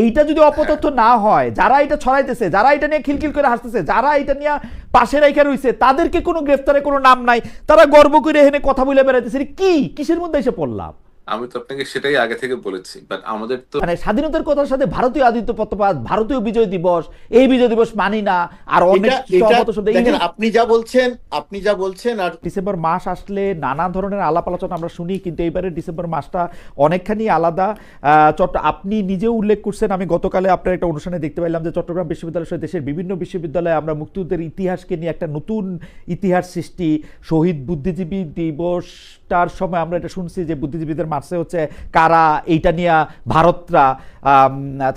এইটা যদি অপতথ্য না হয়, যারা এটা ছড়াইতেছে, যারা এটা নিয়ে খিলখিল করে হাসতেছে, যারা এটা নিয়ে পাশে রেখে রইছে, তাদেরকে কোনো গ্রেফতারে কোনো নাম নাই, তারা গর্ব করে এখানে কথা বলে বেড়াইতেছে। কি? কিসের মধ্যে এসে পড়লাম? আমি তো আপনাকে সেটাই আগে থেকে বলেছি বাট আমাদের তো মানে স্বাধীনতার কথার সাথে ভারতীয় আদিত্যপত্রপাত ভারতীয় বিজয় দিবস এই বিজয় দিবস মানি না আর অনেক আপনি যা বলছেন আপনি যা বলছেন আর ডিসেম্বর মাস আসলে নানা ধরনের আলাপ আলোচনা আমরা শুনি কিন্তু এইবারে ডিসেম্বর মাসটা অনেকখানি আলাদা। চট্ট আপনি নিজেও উল্লেখ করছেন আমি গতকালে আপনার একটা অনুষ্ঠানে দেখতে পাইলাম যে চট্টগ্রাম বিশ্ববিদ্যালয় সহ দেশের বিভিন্ন বিশ্ববিদ্যালয়ে আমরা মুক্তিযুদ্ধের ইতিহাসকে নিয়ে একটা নতুন ইতিহাস সৃষ্টি। শহীদ বুদ্ধিজীবী দিবসটার সময় আমরা এটা শুনছি যে বুদ্ধিজীবীদের মার্চে হচ্ছে কারা, এইটা নিয়ে ভারতরা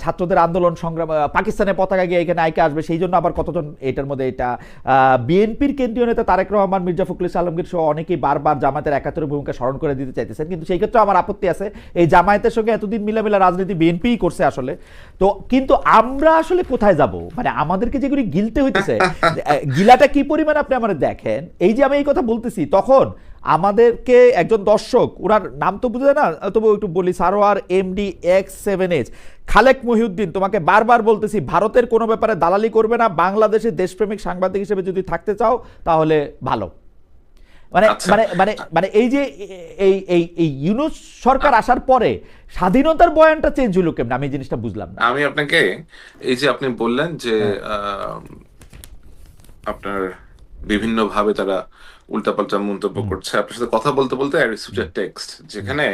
ছাত্রদের আন্দোলন সংগ্রাম পাকিস্তানের পতাকা গিয়ে এখানে আইকে আসবে, সেই জন্য আবার কতজন এটার মধ্যে এটা বিএনপির কেন্দ্রীয় নেতা তারেক রহমান, মির্জা ফখরুল আলমগীর সহ অনেকেই বারবার জামায়াতের একাত্তরের ভূমিকা স্মরণ করে দিতে চাইতেছেন। কিন্তু সেই ক্ষেত্রে আমার আপত্তি আছে, এই জামায়াতের সঙ্গে এতদিন মিলামিলা রাজনীতি বিএনপিই করছে আসলে। তো কিন্তু আমরা আসলে কোথায় যাব? মানে আমাদেরকে যেগুলি গিলতে হইতেছে গিলাটা কি পরিমাণ আপনি আমার দেখেন? এই যে আমি এই কথা বলতেছি, তখন আমাদেরকে একজন দর্শক ওনার নাম তো বুঝে না তবু একটু বলি Sarwar MD X seven H. Khalek Mohiuddin তোমাকে বারবার বলতেছি ভারতের কোনো ব্যাপারে দালালি করবে না বাংলাদেশে দেশপ্রেমিক সাংবাদিক হিসেবে যদি থাকতে চাও তাহলে ভালো। মানে আচ্ছা। মানে মানে মানে এই যে এই এই এই ইউনুস সরকার আসার পরে স্বাধীনতার বয়ানটা চেঞ্জ হলো কেমন? আমি এই জিনিসটা বুঝলাম না। আমি আপনাকে এই যে আপনি বললেন যে আপনার বিভিন্ন ভাবে তারা উল্টাপাল্টা মন্তব্য করছে। আপনার সাথে কথা বলতে বলতে টেক্সট যেখানে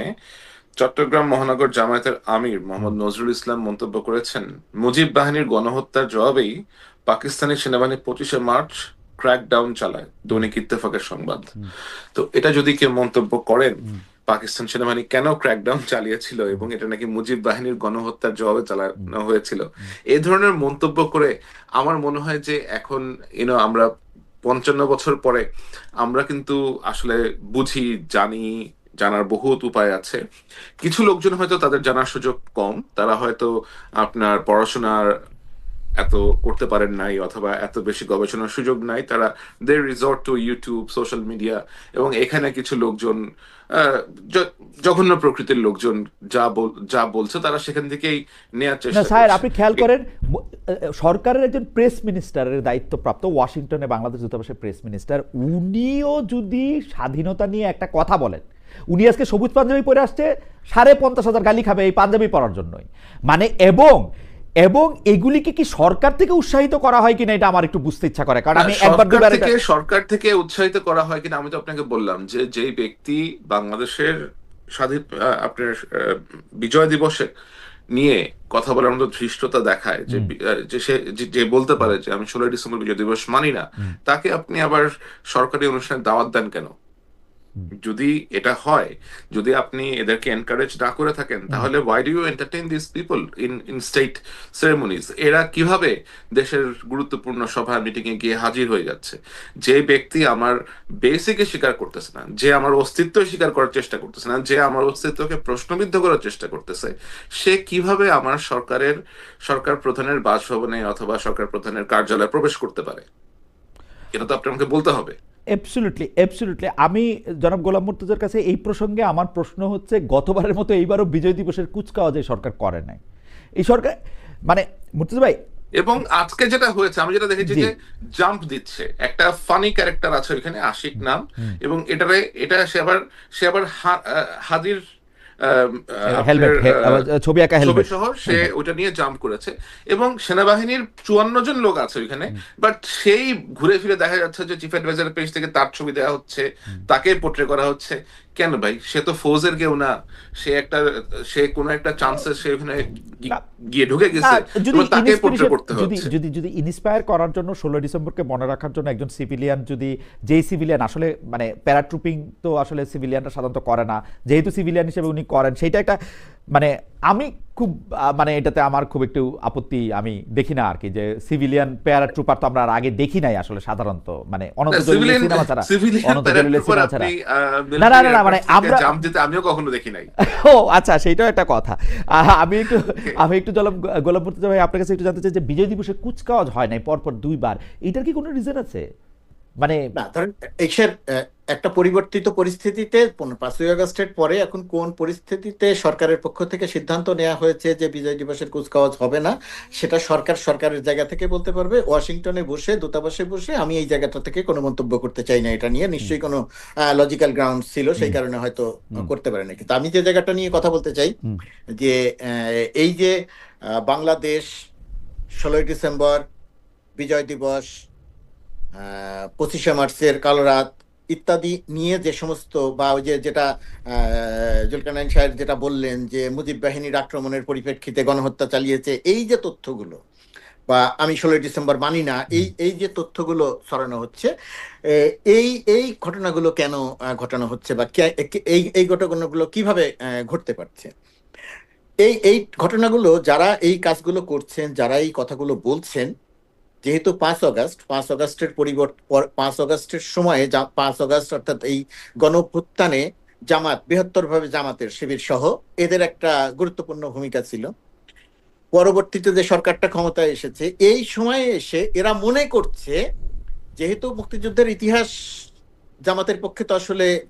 চট্টগ্রাম মহানগর জামায়াতের আমির মোহাম্মদ নজরুল ইসলাম মন্তব্য করেছেন মুজিব বাহিনীর গণহত্যার জবাবেই পাকিস্তানি সেনাবাহিনী পঁচিশে মার্চ ক্র্যাকডাউন চালায়। দৈনিক ইত্তেফাকের সংবাদ। তো এটা যদি কেউ মন্তব্য করেন পাকিস্তান সেনাবাহিনী কেন ক্র্যাকডাউন চালিয়েছিল এবং এটা নাকি মুজিব বাহিনীর গণহত্যার জবাবে চালানো হয়েছিল? এই ধরনের মন্তব্য করে আমার মনে হয় যে এখন ইউনো আমরা পঞ্চান্ন বছর পরে আমরা কিন্তু আসলে বুঝি, জানি, জানার বহুত উপায় আছে। কিছু লোকজন হয়তো তাদের জানার সুযোগ কম, তারা হয়তো আপনার পড়াশোনার এত করতে পারেন নাই অথবা এত বেশি গবেষণার সুযোগ নাই তারা they resort to YouTube social media এবং এখানে কিছু লোকজন জঘন্য প্রকৃতির লোকজন যা যা বলছে তারা সেখান থেকেই নেয়ার না চেষ্টা স্যার আপনি খেয়াল করেন সরকারের একজন প্রেস মিনিস্টারের দায়িত্বপ্রাপ্ত ওয়াশিংটনে বাংলাদেশ দূতাবাসের প্রেস মিনিস্টার উনিও যদি স্বাধীনতা নিয়ে একটা কথা বলেন উনি আজকে সবুজ পাঞ্জাবি পরে আসছে সাড়ে পঞ্চাশ হাজার গালি খাবে এই পাঞ্জাবি পরার জন্যই। মানে এবং এবং এগুলিকে কি সরকার থেকে উৎসাহিত করা হয় কিনা এটা আমার একটু বুঝতে ইচ্ছা করে। কারণ আমি একবার দুবার থেকে সরকার থেকে উৎসাহিত করা হয় কিনা আমি তো আপনাকে বললাম যে যেই ব্যক্তি বাংলাদেশের স্বাধীন আপনার বিজয় দিবসে নিয়ে কথা বলার মতো ধৃষ্টতা দেখায় যে যে সে যে- যে বলতে পারে যে আমি ষোলোই ডিসেম্বর বিজয় দিবস মানি না তাকে আপনি আবার সরকারি অনুষ্ঠানে দাওয়াত দেন কেন? যদি এটা হয় যদি আপনি এদেরকে এনকারেজ না করে থাকেন তাহলে why do you entertain this people in in state ceremonies এরা কীভাবে দেশের গুরুত্বপূর্ণ সভা মিটিং এ গিয়ে হাজির হয়ে যাচ্ছে? যে ব্যক্তি আমার বেসিকে স্বীকার করতেছে না যে আমার অস্তিত্ব স্বীকার করার চেষ্টা করতেছে না যে আমার অস্তিত্বকে প্রশ্নবিদ্ধ করার চেষ্টা করতেছে সে কীভাবে আমার সরকারের সরকার প্রধানের বাসভবনে অথবা সরকার প্রধানের কার্যালয়ে প্রবেশ করতে পারে? এটা তো আপনি আমাকে বলতে হবে। অ্যাবসুলুটলি অ্যাবসুলুটলি আমি জনাব গোলাম মুর্তজার কাছে এই প্রসঙ্গে আমার প্রশ্ন হচ্ছে গতবারের মতো এইবারও বিজয় দিবসের কুচকাওয়াজ এই সরকার করে নাই। এই সরকার মানে মুর্তজা ভাই এবং আজকে যেটা হয়েছে আমি যেটা দেখেছি যে জাম্প দিচ্ছে। একটা ফানি ক্যারেক্টার আছে ওইখানে আশিক নাম। এবং এটারে এটা সে আবার সে আবার হাজির হাদির হেলমেট আহ, ছবি আঁকা হেলমেট সহ সে ওটা নিয়ে জাম্প করেছে এবং সেনাবাহিনীর চুয়ান্ন জন লোক আছে ওইখানে বাট সেই ঘুরে ফিরে দেখা যাচ্ছে যে চিফ অ্যাডভাইজার পেজ থেকে তার ছবি দেওয়া হচ্ছে তাকে পোট্রে করা হচ্ছে। কেন ভাই? সে তো ফৌজের কেউ না। সে একটা সে কোনো একটা চান্সে সে ওখানে গিয়ে ঢুকে গেছে। যদি তাকে পোট্রে করতে যদি হচ্ছে। যদি যদি ইন্সপায়ার করার জন্য ষোলো ডিসেম্বরকে মনে রাখার জন্য একজন সিভিলিয়ান যদি যেই সিভিলিয়ান আসলে মানে প্যারাট্রুপিং তো আসলে সিভিলিয়ানরা সাধারণত করে না। যেহেতু সিভিলিয়ান হিসেবে উনি করেন সেটা একটা মানে আমি খুব মানে এটাতে আমার খুব একটু আপত্তি আমি দেখি না আর কি যে সিভিলিয়ান প্যারাট্রুপার তো আমরা আর আগে দেখি নাই আসলে সাধারণত মানে সিনেমা ছাড়া সিনেমা ছাড়া। না, না, না, মানে আমরা- আমিও কখনো দেখি নাই। ও আচ্ছা সেটাও একটা কথা। আমি একটু আমি একটু জলম গোলাম ভাই আপনার কাছে একটু জানতে চাই যে বিজয় দিবসে কুচকাওয়াজ হয় নাই পরপর দুইবার। এটার কি কোনো রিজন আছে? মানে না ধরেন এসের একটা পরিবর্তিত পরিস্থিতিতে পাঁচই আগস্টের পরে এখন কোন পরিস্থিতিতে সরকারের পক্ষ থেকে সিদ্ধান্ত নেওয়া হয়েছে যে বিজয় দিবসের কুচকাওয়াজ হবে না সেটা সরকার সরকারের জায়গা থেকে বলতে পারবে। ওয়াশিংটনে বসে দূতাবাসে বসে আমি এই জায়গাটা থেকে কোনো মন্তব্য করতে চাই না এটা নিয়ে। নিশ্চয়ই কোনো লজিক্যাল গ্রাউন্ড ছিল সেই কারণে হয়তো করতে পারে না কিন্তু আমি যে জায়গাটা নিয়ে কথা বলতে চাই যে এই যে বাংলাদেশ ষোলোই ডিসেম্বর বিজয় দিবস পঁচিশে মার্চের কালো রাত ইত্যাদি নিয়ে যে সমস্ত বা ওই যে যেটা আহ, সাহেব যেটা বললেন যে মুজিব বাহিনীর আক্রমণের পরিপ্রেক্ষিতে গণহত্যা চালিয়েছে এই যে তথ্যগুলো বা আমি ষোলোই ডিসেম্বর মানি না এই এই যে তথ্যগুলো ছড়ানো হচ্ছে এই এই ঘটনাগুলো কেন ঘটানো হচ্ছে বা এই এই ঘটনাগুলো কীভাবে ঘটতে পারছে? এই এই ঘটনাগুলো যারা এই কাজগুলো করছেন যারা এই কথাগুলো বলছেন যেহেতু পাঁচ অগাস্ট পাঁচ অগাস্টের পরিবর্তন পাঁচ অগাস্টের সময়ে যা- পাঁচ অগাস্ট অর্থাৎ এই গণভ্যুত্থানে জামাত বৃহত্তরভাবে জামাতের শিবির সহ এদের একটা গুরুত্বপূর্ণ ভূমিকা ছিল। পরবর্তীতে যে সরকারটা ক্ষমতায় এসেছে এই সময়ে এসে এরা মনে করছে যেহেতু মুক্তিযুদ্ধের ইতিহাস জামাতের পক্ষে তো আসলে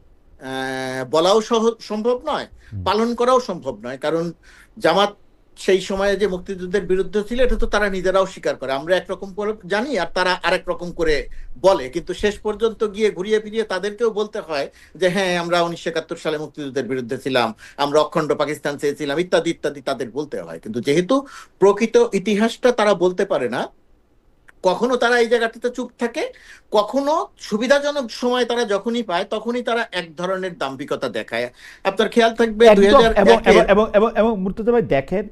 বলাও সহ- সম্ভব নয় পালন করাও সম্ভব নয়। কারণ জামাত সেই সময়ে যে মুক্তিযুদ্ধের বিরুদ্ধে ছিল, এটা তো তারা নিজেরাও স্বীকার করে। আমরা একরকম করে জানি আর তারা আরেক রকম করে বলে। কিন্তু শেষ পর্যন্ত গিয়ে ঘুরিয়ে ফিরিয়ে তাদেরকেও বলতে হয় যে হ্যাঁ আমরা উনিশশো একাত্তর সালে মুক্তিযুদ্ধের বিরুদ্ধে ছিলাম, আমরা অখণ্ড পাকিস্তান চেয়েছিলাম, ইত্যাদি ইত্যাদি তাদের বলতে হয়। কিন্তু যেহেতু প্রকৃত ইতিহাসটা তারা বলতে পারে না কখনো তারা এই জায়গাটাতে চুপ থাকে কখনো সুবিধাজনক সময় তারা যখনই পায় তখনই তারা এক ধরনের দাম্ভিকতা দেখায়। আপনার খেয়াল থাকবে এবং এবং এবং মুর্তজা ভাই দেখেন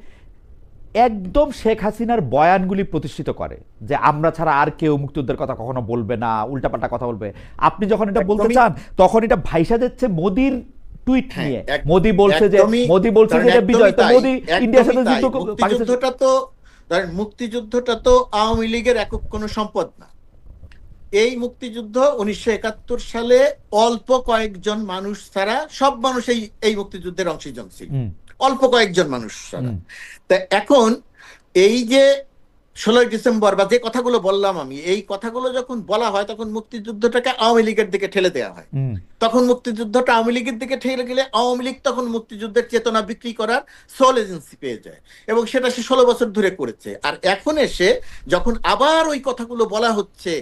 একদম শেখ হাসিনার বয়ানগুলি প্রতিষ্ঠিত করে যে আমরা ছাড়া আর কেউ মুক্তিযুদ্ধের কথা কখনো বলবে না উল্টাপাল্টা কথা বলবে। আপনি যখন এটা বলতে চান তখন এটা ভাইসা যাচ্ছে মোদির টুইট হ্যাঁ, নিয়ে। মোদি বলছে যে মোদি বলছে যে বিজয়। তো মোদি ইন্ডিয়ার সাথে যুদ্ধ। ক- তো ধরেন মুক্তিযুদ্ধটা তো আওয়ামী লীগের একক কোনো সম্পদ না। এই মুক্তিযুদ্ধ উনিশশো একাত্তর সালে অল্প কয়েকজন মানুষ ছাড়া সব মানুষ এই এই মুক্তিযুদ্ধের অংশীজন ছিল। অল্প কয়েকজন মানুষ ছাড়া। তা এখন এই যে ষোলোই ডিসেম্বর বা যে কথাগুলো বললাম আমি এই কথাগুলো যখন বলা হয় তখন মুক্তিযুদ্ধটাকে আওয়ামী লীগের দিকে ঠেলে দেওয়া হয়। তখন মুক্তিযুদ্ধটা আওয়ামী লীগের দিকে ঠেলে গেলে আওয়ামী লীগ তখন মুক্তিযুদ্ধের চেতনা বিক্রি করার সোল এজেন্সি পেয়ে যায় এবং সেটা সে ষোলো বছর ধরে করেছে। আর এখন এসে যখন আবার ওই কথাগুলো বলা হচ্ছে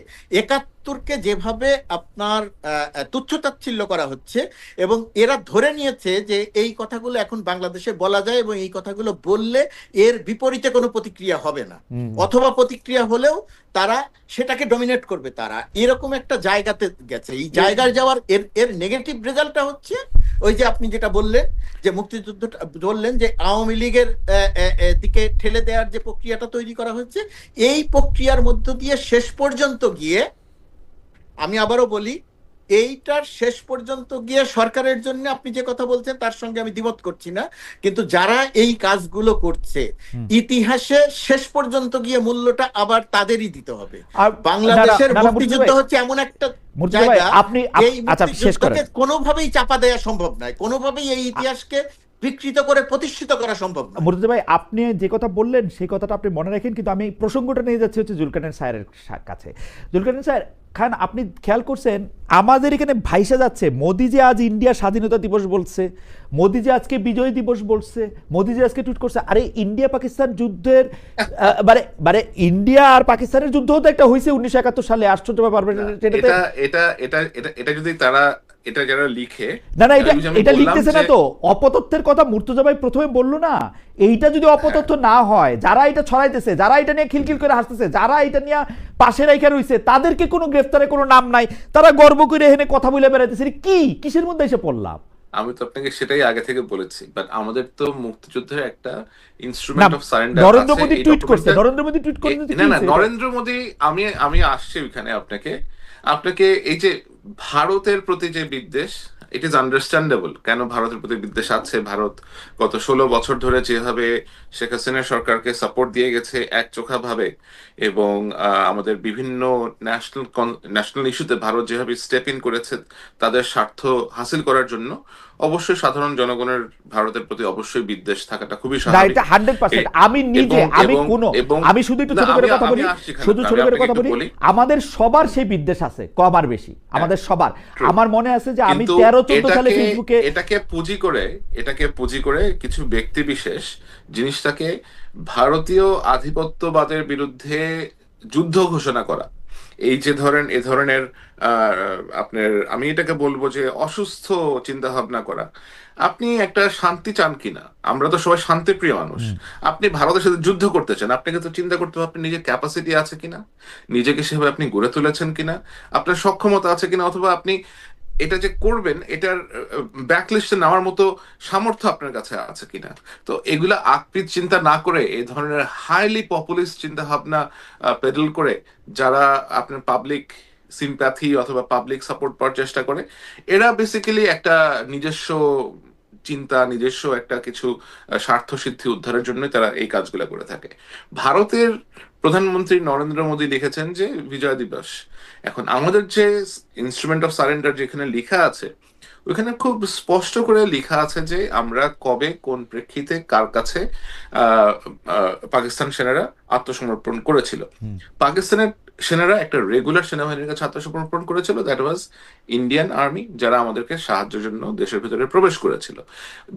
একাত্তরকে যেভাবে আপনার তুচ্ছতাচ্ছিল্য করা হচ্ছে এবং এরা ধরে নিয়েছে যে এই কথাগুলো এখন বাংলাদেশে বলা যায় এবং এই কথাগুলো বললে এর বিপরীতে কোনো প্রতিক্রিয়া হবে না। অথবা প্রতিক্রিয়া হলেও তারা সেটাকে ডমিনেট করবে তারা। এরকম একটা জায়গাতে গেছে। এই জায়গায় যাওয়ার এর এর নেগেটিভ রেজাল্টটা হচ্ছে ওই যে আপনি যেটা বললেন যে মুক্তিযুদ্ধটা বললেন যে আওয়ামী লীগের দিকে ঠেলে দেওয়ার যে প্রক্রিয়াটা তৈরি করা হচ্ছে এই প্রক্রিয়ার মধ্য দিয়ে শেষ পর্যন্ত গিয়ে আমি আবারও বলি এইটার শেষ পর্যন্ত গিয়ে সরকারের জন্য আপনি যে কথা বলছেন তার সঙ্গে আমি দ্বিমত করছি না। কিন্তু যারা এই কাজগুলো করছে ইতিহাসে শেষ পর্যন্ত গিয়ে মূল্যটা আবার তাদেরই দিতে হবে। বাংলাদেশের মুক্তিযুদ্ধ হচ্ছে এমন একটা জায়গা আপনি এই আচ্ছা করেন। মুক্তিযুদ্ধকে কোনোভাবেই চাপা দেওয়া সম্ভব নয়। কোনোভাবেই এই ইতিহাসকে বিকৃত করে প্রতিষ্ঠিত করা সম্ভব নয়। মুর্তজা ভাই আপনি যে কথা বললেন সেই কথাটা আপনি মনে রাখেন কিন্তু আমি প্রসঙ্গটা নিয়ে যাচ্ছি হচ্ছে জুলকানের স্যারের কাছে। জুলকানের স্যার খান আপনি খেয়াল করছেন আমাদের এখানে ভাইসা যাচ্ছে মোদি যে আজ ইন্ডিয়া স্বাধীনতা দিবস বলছে মোদি যে আজকে বিজয় দিবস বলছে মোদি যে আজকে টুইট করছে আরে ইন্ডিয়া পাকিস্তান যুদ্ধের আহ, মানে মানে ইন্ডিয়া আর পাকিস্তানের যুদ্ধ তো একটা হয়েছে উনিশশো একাত্তর সালে আশ্চর্য ব্যাপার এটা এটা এটা এটা যদি তারা এটা যারা লিখে না না এটা এটা লিখতেছে না তো। অপতথ্যের কথা মুর্তজা ভাই প্রথমে বলল না। এইটা যদি অপতথ্য না হয় যারা এটা ছড়াইতেছে যারা এটা নিয়ে খিলখিল করে হাসতেছে যারা এটা নিয়ে পাশে রেখে রইছে তাদেরকে কোনো গ্রেফতারে কোনো নাম নাই। তারা গর্ব করে এখানে কথা বলে বেড়াইতেছে। কি? কিসের মধ্যে এসে পড়লাম? আমি তো আপনাকে সেটাই আগে থেকে বলেছি বাট আমাদের তো মুক্তিযুদ্ধের একটা instrument of surrender Narendra Modi tweet করছে। নরেন্দ্র মোদী টুইট করে না না নরেন্দ্র মোদী আমি আমি আসছি ওইখানে আপনাকে। আপনাকে এই যে ভারতের প্রতি যে বিদ্বেষ ইট ইজ আন্ডারস্ট্যান্ডেবল কেন ভারতের প্রতি বিদ্বেষ আছে? ভারত গত ষোলো বছর ধরে যেভাবে শেখ হাসিনা সরকারকে সাপোর্ট দিয়ে গেছে এক চোখা ভাবে এবং আমাদের বিভিন্ন ন্যাশনাল ন্যাশনাল ইস্যুতে ভারত যেভাবে স্টেপ ইন করেছে, তাদের স্বার্থ হাসিল করার জন্য অবশ্যই সাধারণ জনগণের ভারতের প্রতি অবশ্যই বিদ্বেষ থাকাটা খুবই স্বাভাবিক। এটা আমি নিজে আমি কোনো আমি শুধু একটু ছোট করে কথা বলি শুধু ছোট করে কথা বলি। আমাদের সবার সেই বিদ্বেষ আছে কম আর বেশি। আমাদের সবার। আমার মনে আছে যে আমি কিন্তু তেরো চোদ্দ সালে ফেসবুকে এটাকে পুঁজি করে এটাকে পুঁজি করে কিছু ব্যক্তি বিশেষ জিনিসটাকে ভারতীয় আধিপত্যবাদের বিরুদ্ধে যুদ্ধ ঘোষণা করা। এই যে ধরেন এ ধরনের আপনার আমি এটাকে বলব যে অসুস্থ চিন্তা ভাবনা করা। আপনি একটা শান্তি চান কিনা? আমরা তো সবাই শান্তিপ্রিয় মানুষ। আপনি ভারতের সাথে যুদ্ধ করতে চান আপনাকে তো চিন্তা করতে হবে আপনি নিজের ক্যাপাসিটি আছে কিনা? নিজেকে সেভাবে আপনি গড়ে তুলেছেন কিনা? আপনার সক্ষমতা আছে কিনা? অথবা আপনি এটা যে করবেন, এটার ব্যাকলিস্টে নেওয়ার মতো সামর্থ্য আপনার কাছে আছে কিনা? তো এগুলা আকৃত চিন্তা না করে, এই ধরনের হাইলি পপুলিস্ট চিন্তা ভাবনা পেডেল করে যারা আপনার পাবলিক সিম্প্যাথি অথবা পাবলিক সাপোর্ট পাওয়ার চেষ্টা করে, এরা বেসিক্যালি একটা নিজস্ব চিন্তা, নিজস্ব একটা কিছু স্বার্থ সিদ্ধি উদ্ধারের জন্য তারা এই কাজগুলো করে থাকে। ভারতের প্রধানমন্ত্রী নরেন্দ্র মোদী লিখেছেন যে বিজয় দিবস। এখন আমাদের যে ইনস্ট্রুমেন্ট অফ সারেন্ডার যেখানে লেখা আছে ওইখানে খুব স্পষ্ট করে লেখা আছে যে আমরা কবে কোন প্রেক্ষিতে কার কাছে পাকিস্তান সেনারা আত্মসমর্পণ করেছিল। পাকিস্তানের সেনারা একটা রেগুলার সেনাবাহিনীর কাছে আত্মসমর্পণ করেছিল দ্যাট ওয়াজ ইন্ডিয়ান আর্মি যারা আমাদেরকে সাহায্যের জন্য দেশের ভিতরে প্রবেশ করেছিল।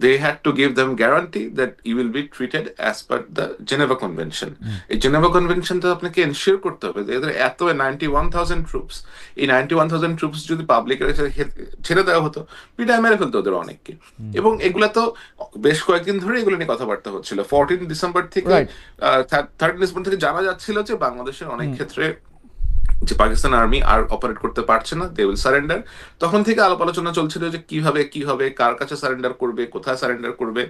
They had to give them guarantee that you will be treated as per the Geneva Convention এই জেনেভা কনভেনশনটা আপনাকে এনশিওর করতে হবে এদের এত নাইনটি ওয়ান থাউজেন্ড ট্রুপস এই নাইনটি ওয়ান থাউজেন্ড ট্রুপস যদি পাবলিকের ছেড়ে দেওয়া হতো পিটায় মেরে ফেলতো ওদের অনেককে। এবং এগুলা তো বেশ কয়েকদিন ধরে এগুলো নিয়ে কথাবার্তা হচ্ছিল। ফোরটিন ডিসেম্বর থেকে. থার্ড ডিসেম্বর থেকে জানা যাচ্ছিল যে বাংলাদেশের অনেক ক্ষেত্রে যে পাকিস্তান আর্মি আর অপারেট করতে পারছে না দে উইল সারেন্ডার তখন থেকে আলাপ আলোচনা চলছিল যে কীভাবে কি হবে কার কাছে সারেন্ডার করবে কোথায় সারেন্ডার করবে।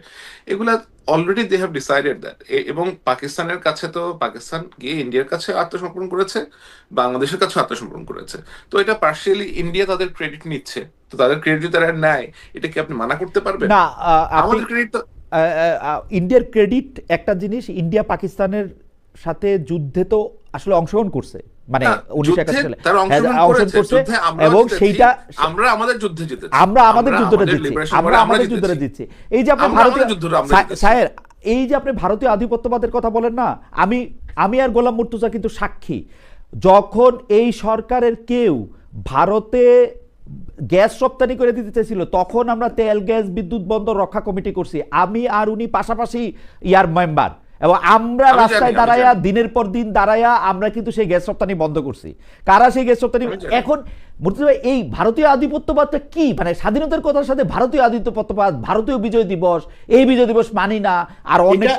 এগুলা already they have decided that এবং পাকিস্তানের কাছে তো পাকিস্তান গিয়ে ইন্ডিয়ার কাছে আত্মসমর্পণ করেছে বাংলাদেশের কাছে আত্মসমর্পণ করেছে। তো এটা পার্শিয়ালি ইন্ডিয়া তাদের ক্রেডিট নিচ্ছে। তো তাদের ক্রেডিট তারা নেয় এটা কি আপনি মানা করতে পারবেন? না আমাদের ক্রেডিট তো ইন্ডিয়ার ক্রেডিট একটা জিনিস ইন্ডিয়া পাকিস্তানের সাথে যুদ্ধে তো আসলে অংশগ্রহণ করছে। মানে হ্যাঁ, করেছে, এবং সেইটা আমরা আমাদের যুদ্ধে জিতেছি। আমরা আমাদের যুদ্ধটা আমরা আমাদের যুদ্ধটা জিতেছি। এই যে আপনি ভারতীয় এই যে আপনি ভারতীয় আধিপত্যবাদের কথা বলেন না আমি আমি আর গোলাম মুর্তুজা কিন্তু সাক্ষী। যখন এই সরকারের কেউ ভারতে গ্যাস রপ্তানি করে দিতে চাইছিল তখন আমরা তেল গ্যাস বিদ্যুৎ বন্দর রক্ষা কমিটি করছি। আমি আর উনি পাশাপাশি ইয়ার মেম্বার। এবং আমরা রাস্তায় দাঁড়াইয়া দিনের পর দিন দাঁড়াইয়া আমরা কিন্তু সেই গ্যাস রপ্তানি বন্ধ করছি। কারা সেই গ্যাস রপ্তানি এখন মুর্তজা ভাই, এই ভারতীয় আধিপত্যবাদটা কি? মানে স্বাধীনতার কথার সাথে ভারতীয় আধিপত্যবাদ ভারতীয় বিজয় দিবস এই বিজয় দিবস মানি না আর অনেক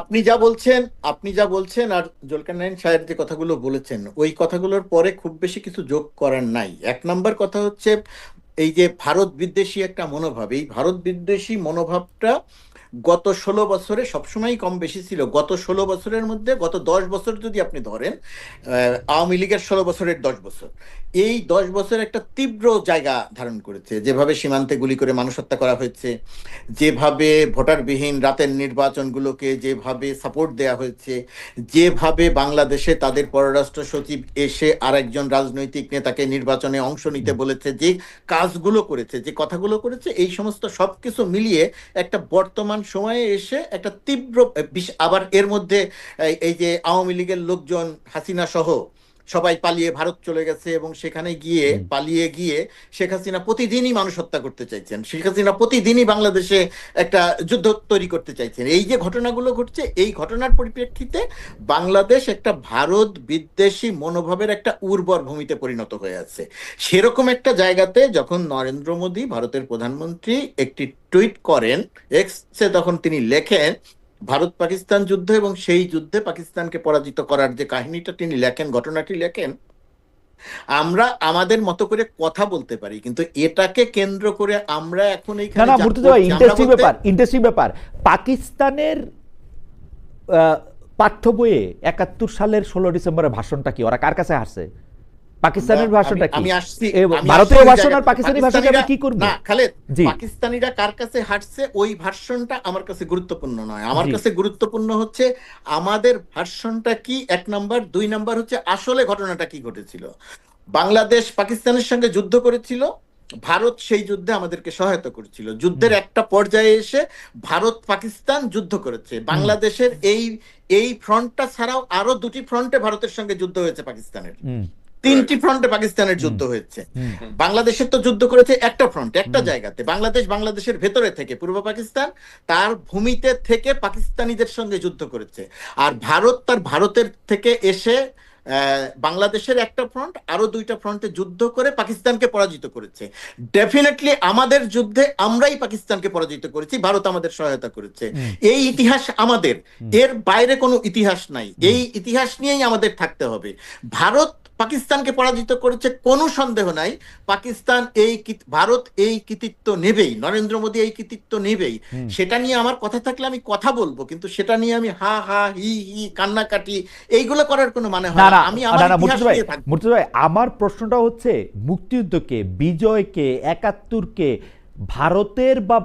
আপনি যা বলছেন আপনি যা বলছেন আর জুলকার নাইন সাহেব যে কথাগুলো বলেছেন ওই কথাগুলোর পরে খুব বেশি কিছু যোগ করার নাই। এক নাম্বার কথা হচ্ছে এই যে ভারত বিদ্বেষী একটা মনোভাব এই ভারত বিদ্বেষী মনোভাবটা গত ষোলো বছরে সবসময় কম বেশি ছিল। গত ষোলো বছরের মধ্যে, গত দশ বছর যদি আপনি ধরেন আওয়ামী লীগের ষোলো বছরের দশ বছর। এই দশ বছর একটা তীব্র জায়গা ধারণ করেছে। যেভাবে সীমান্তে গুলি করে মানুষ হত্যা করা হয়েছে, যেভাবে ভোটারবিহীন রাতের নির্বাচনগুলোকে যেভাবে সাপোর্ট দেয়া হয়েছে, যেভাবে বাংলাদেশে তাদের পররাষ্ট্র সচিব এসে আরেকজন রাজনৈতিক নেতাকে নির্বাচনে অংশ নিতে বলেছে, যে কাজগুলো করেছে, যে কথাগুলো করেছে, এই সমস্ত সবকিছু মিলিয়ে একটা বর্তমান সময়ে এসে একটা তীব্র আবার এর মধ্যে এই যে আওয়ামী লীগের লোকজন হাসিনা সহ সবাই পালিয়ে ভারত চলে গেছে এবং সেখানে গিয়ে পালিয়ে গিয়ে শেখ হাসিনা প্রতিদিনই মানুষ হত্যা করতে চাইছেন। শেখ হাসিনা প্রতিদিনই বাংলাদেশে একটা যুদ্ধ তৈরি করতে চাইছেন। এই যে ঘটনাগুলো ঘটছে এই ঘটনার পরিপ্রেক্ষিতে বাংলাদেশ একটা ভারত বিদ্বেষী মনোভাবের একটা উর্বর ভূমিতে পরিণত হয়ে আছে। সেরকম একটা জায়গাতে যখন নরেন্দ্র মোদী ভারতের প্রধানমন্ত্রী একটি টুইট করেন এক্সে তখন তিনি লেখেন ভারত পাকিস্তান যুদ্ধ এবং সেই যুদ্ধে পাকিস্তানকে পরাজিত করার যে কাহিনীটা তিনি লেখেন ঘটনাটি লেখেন আমরা আমাদের মতো করে কথা বলতে পারি কিন্তু এটাকে কেন্দ্র করে আমরা এখন না এইখানে না ভাই ইন্টারেস্টিং ব্যাপার ইন্টারেস্টিং ব্যাপার। পাকিস্তানের পাঠ্য বইয়ে একাত্তর সালের ষোলো ডিসেম্বরের ভাষণটা কি? ওরা কার কাছে হারছে? পাকিস্তানের ভাষণটা আমি- কি? আমি আসছি ভারতীয় ভাষণ আর পাকিস্তানি ভাষণকে আমরা কি করব? না খালেদ। পাকিস্তানিরা কার কাছে হাঁটছে? ওই ভার্সনটা আমার কাছে গুরুত্বপূর্ণ নয়। আমার কাছে গুরুত্বপূর্ণ হচ্ছে আমাদের ভার্সনটা কি? এক নাম্বার। দুই নাম্বার হচ্ছে আসলে ঘটনাটা কি ঘটেছিল? বাংলাদেশ পাকিস্তানের সঙ্গে যুদ্ধ করেছিল। ভারত সেই যুদ্ধে আমাদেরকে সহায়তা করেছিল। যুদ্ধের একটা পর্যায়ে এসে ভারত পাকিস্তান যুদ্ধ করেছে। বাংলাদেশের এই এই ফ্রন্টটা ছাড়াও আরও দুটি ফ্রন্টে ভারতের সঙ্গে যুদ্ধ হয়েছে পাকিস্তানের। তিনটি ফ্রন্টে পাকিস্তানের যুদ্ধ হয়েছে। বাংলাদেশের তো যুদ্ধ করেছে একটা ফ্রন্ট একটা জায়গাতে। বাংলাদেশ বাংলাদেশের ভেতরে থেকে পূর্ব পাকিস্তান তার ভূমিতে থেকে পাকিস্তানিদের সঙ্গে যুদ্ধ করেছে। আর ভারত তার ভারতের থেকে এসে বাংলাদেশের একটা ফ্রন্ট আরও দুইটা ফ্রন্টে যুদ্ধ করে পাকিস্তানকে পরাজিত করেছে। ডেফিনেটলি আমাদের যুদ্ধে আমরাই পাকিস্তানকে পরাজিত করেছি ভারত আমাদের সহায়তা করেছে। এই ইতিহাস আমাদের। এর বাইরে কোনো ইতিহাস নাই। এই ইতিহাস নিয়েই আমাদের থাকতে হবে। ভারত পাকিস্তানকে পরাজিত করেছে কোনো সন্দেহ নাই। পাকিস্তান এই ভারত এই কৃতিত্ব নেবেই নরেন্দ্র মোদী এই কৃতিত্ব নেবেই। সেটা নিয়ে আমার কথা থাকলে আমি কথা বলব কিন্তু সেটা নিয়ে আমি হা হা হি হি কান্নাকাটি এইগুলো করার কোনো মানে হয় না। আমি আমার প্রশ্নটা হচ্ছে মুক্তিযুদ্ধকে বিজয়কে একাত্তরকে ভারতের বা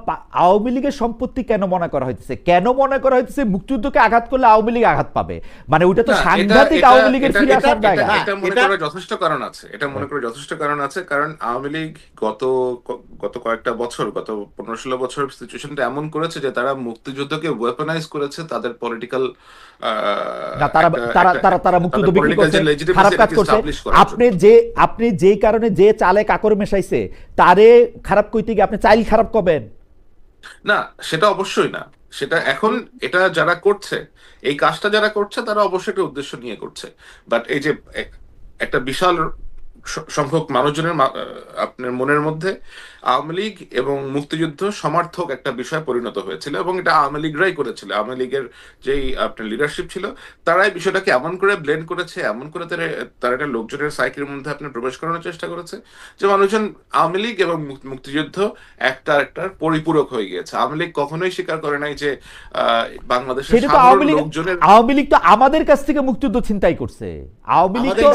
আওয়ামী লীগের সম্পত্তি কেন মনে করা হইতেছে? কেন মনে করা হইতেছে মুক্তিযুদ্ধকে আঘাত করলে আওয়ামী লীগ আঘাত পাবে? মানে ওইটা তো সাংঘাতিক আওয়ামী লীগের ফিরে আসার জায়গা। এটা মনে করার যথেষ্ট কারণ আছে। এটা মনে করার যথেষ্ট কারণ আছে কারণ আওয়ামী লীগ গত গত কয়েকটা বছর গত পনেরো ষোলো বছর সিচুয়েশনটা এমন করেছে যে তারা মুক্তিযুদ্ধকে ওয়েপনাইজ করেছে তাদের পলিটিক্যাল তারা তারা তারা তারা মুক্তিযুদ্ধ বিক্রি করছে খারাপ কাজ করছে। আপনি যে আপনি যেই কারণে যে চালে কাকর মেশাইছে তারে খারাপ কইতে গিয়ে আপনি চাইল খারাপ করবেন না, সেটা অবশ্যই না। সেটা এখন এটা যারা করছে, এই কাজটা যারা করছে, তারা অবশ্যই উদ্দেশ্য নিয়ে করছে। বাট এই যে এক- একটা বিশাল সংখ্যক মানুষজনের আপনার মনের মধ্যে আওয়ামী লীগ এবং মুক্তিযুদ্ধ সমার্থক একটা বিষয় পরিণত হয়েছিল এবং এটা আওয়ামী লীগরাই করেছিল। আওয়ামী লীগের যেই আপনার লিডারশিপ ছিল তারাই বিষয়টাকে এমন করে ব্লেন্ড করেছে এমন করে তারা তারা একটা লোকজনের সাইকেলের মধ্যে আপনার প্রবেশ করানোর চেষ্টা করেছে যে মানুষজন আওয়ামী লীগ এবং মুক্তিযুদ্ধ একটা একটার পরিপূরক হয়ে গিয়েছে। আওয়ামী লীগ কখনোই স্বীকার করে নাই যে আহ, বাংলাদেশের সাধারণ লোকজনের আওয়ামী লীগ তো আমাদের কাছ থেকে মুক্তিযুদ্ধ ছিনতাই করছে। আওয়ামী লীগ তো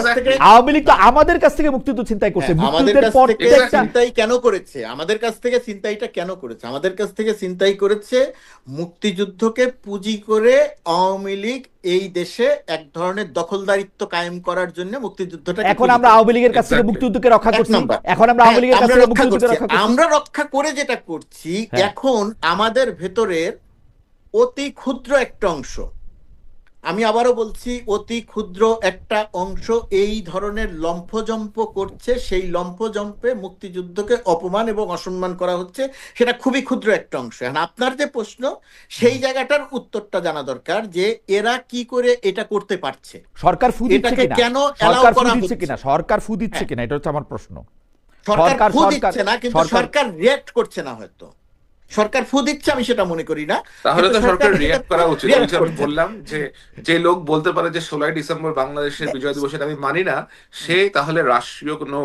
আওয়ামী লীগ তো আমাদের কাছ থেকে মুক্তিযুদ্ধ ছিনতাই করছে। হ্যাঁ, আমাদের মুক্তিযুদ্ধের কাছ থেকে প্রত্যেকটা চিন্তাই কেন করেছে? আমাদের কাছ থেকে চিন্তাইটা কেন করেছে? আমাদের কাছ থেকে চিন্তাই করেছে মুক্তিযুদ্ধকে পুঁজি করে আওয়ামী লীগ এই দেশে এক ধরনের দখলদারিত্ব কায়েম করার জন্য মুক্তিযুদ্ধটা এখন আমরা আওয়ামী লীগের কাছ থেকে মুক্তিযুদ্ধকে রক্ষা করছি। এখন আমরা আওয়ামী লীগের কাছ থেকে মুক্তিযুদ্ধকে রক্ষা করছি। আমরা রক্ষা করে যেটা করছি হ্যাঁ। এখন আমাদের ভেতরের অতি ক্ষুদ্র একটা অংশ আমি আবারও বলছি অতি ক্ষুদ্র একটা অংশ এই ধরনের লম্ফজম্প করছে। সেই লম্ফজম্পে মুক্তিযুদ্ধকে অপমান এবং অসম্মান করা হচ্ছে। সেটা খুবই ক্ষুদ্র একটা অংশ। এখন আপনার যে প্রশ্ন সেই জায়গাটার উত্তরটা জানা দরকার যে এরা কি করে এটা করতে পারছে। সরকার ফু দিচ্ছে কিনা? সরকার ফু করা দিচ্ছে হচ্ছে? কিনা? সরকার ফু দিচ্ছে হ্যাঁ। কিনা? এটা হচ্ছে আমার প্রশ্ন। সরকার ফু দিচ্ছে না কিন্তু সরকার- রিয়াক্ট করছে না হয়তো। সরকার ফু দিচ্ছে আমি সেটা মনে করি না। তাহলে তো সরকার রিয়াক্ট করা উচিত। আমি। বললাম যে যে লোক বলতে পারে যে ষোলোই ডিসেম্বর বাংলাদেশের বিজয় দিবসের আমি মানি না সে তাহলে রাষ্ট্রীয় কোনো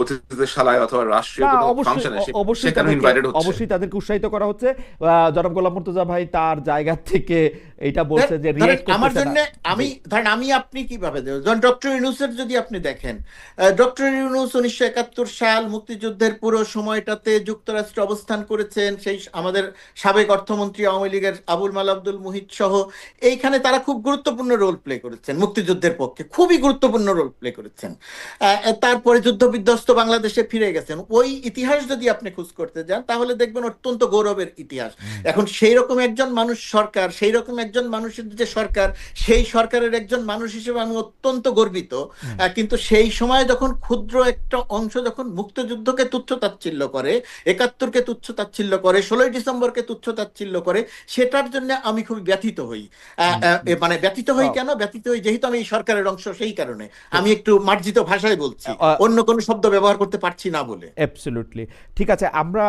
অতিথিদের শালায় অথবা রাষ্ট্রীয় কোনো ফাংশনে অবশ্যই ইনভাইটেড হচ্ছে? অবশ্যই তাদেরকে উৎসাহিত করা হচ্ছে। জনাব গোলাম মুর্তজা ভাই তার জায়গা থেকে এটা বলছে যে রিয়েক্ট আমার জন্য আমি ধরেন আমি আপনি কীভাবে ধরেন ডক্টর ইউনুসের যদি আপনি দেখেন ডক্টর ইউনুস উনিশশো একাত্তর সাল মুক্তিযুদ্ধের পুরো সময়টাতে যুক্তরাষ্ট্রে অবস্থান করেছেন সেই আআমাদের সাবেক অর্থমন্ত্রী আওয়ামী লীগের আবুল মাল আব্দুল মুহিত সহ এইখানে তারা খুব গুরুত্বপূর্ণ রোল প্লে করেছেন মুক্তিযুদ্ধের পক্ষে খুবই গুরুত্বপূর্ণ রোল প্লে করেছেন। তারপরে যুদ্ধ বিধ্বস্ত বাংলাদেশে ফিরে গেছেন। ওই ইতিহাস যদি আপনি খোঁজ করতে যান তাহলে দেখবেন অত্যন্ত গৌরবের ইতিহাস। এখন সেই রকম একজন মানুষ সরকার সেই রকম একজন মানুষের যে সরকার সেই সরকারের একজন মানুষ হিসেবে আমি অত্যন্ত গর্বিত। কিন্তু সেই সময় যখন ক্ষুদ্র একটা অংশ যখন মুক্তিযুদ্ধকে তুচ্ছ তাচ্ছিল্য করে একাত্তরকে তুচ্ছ তাচ্ছিল্য করে ষোলোই ডিসেম্বরকে তুচ্ছ তাচ্ছিল্য করে সেটার জন্য আমি খুব ব্যথিত হই। মানে ব্যথিত হই কেন? ব্যথিত হই যেহেতু আমি এই সরকারের অংশ সেই কারণে। আমি একটু মার্জিত ভাষায় বলছি। অন্য কোনো শব্দ ব্যবহার করতে পারছি না বলে। অ্যাবসলিউটলি ঠিক আছে আমরা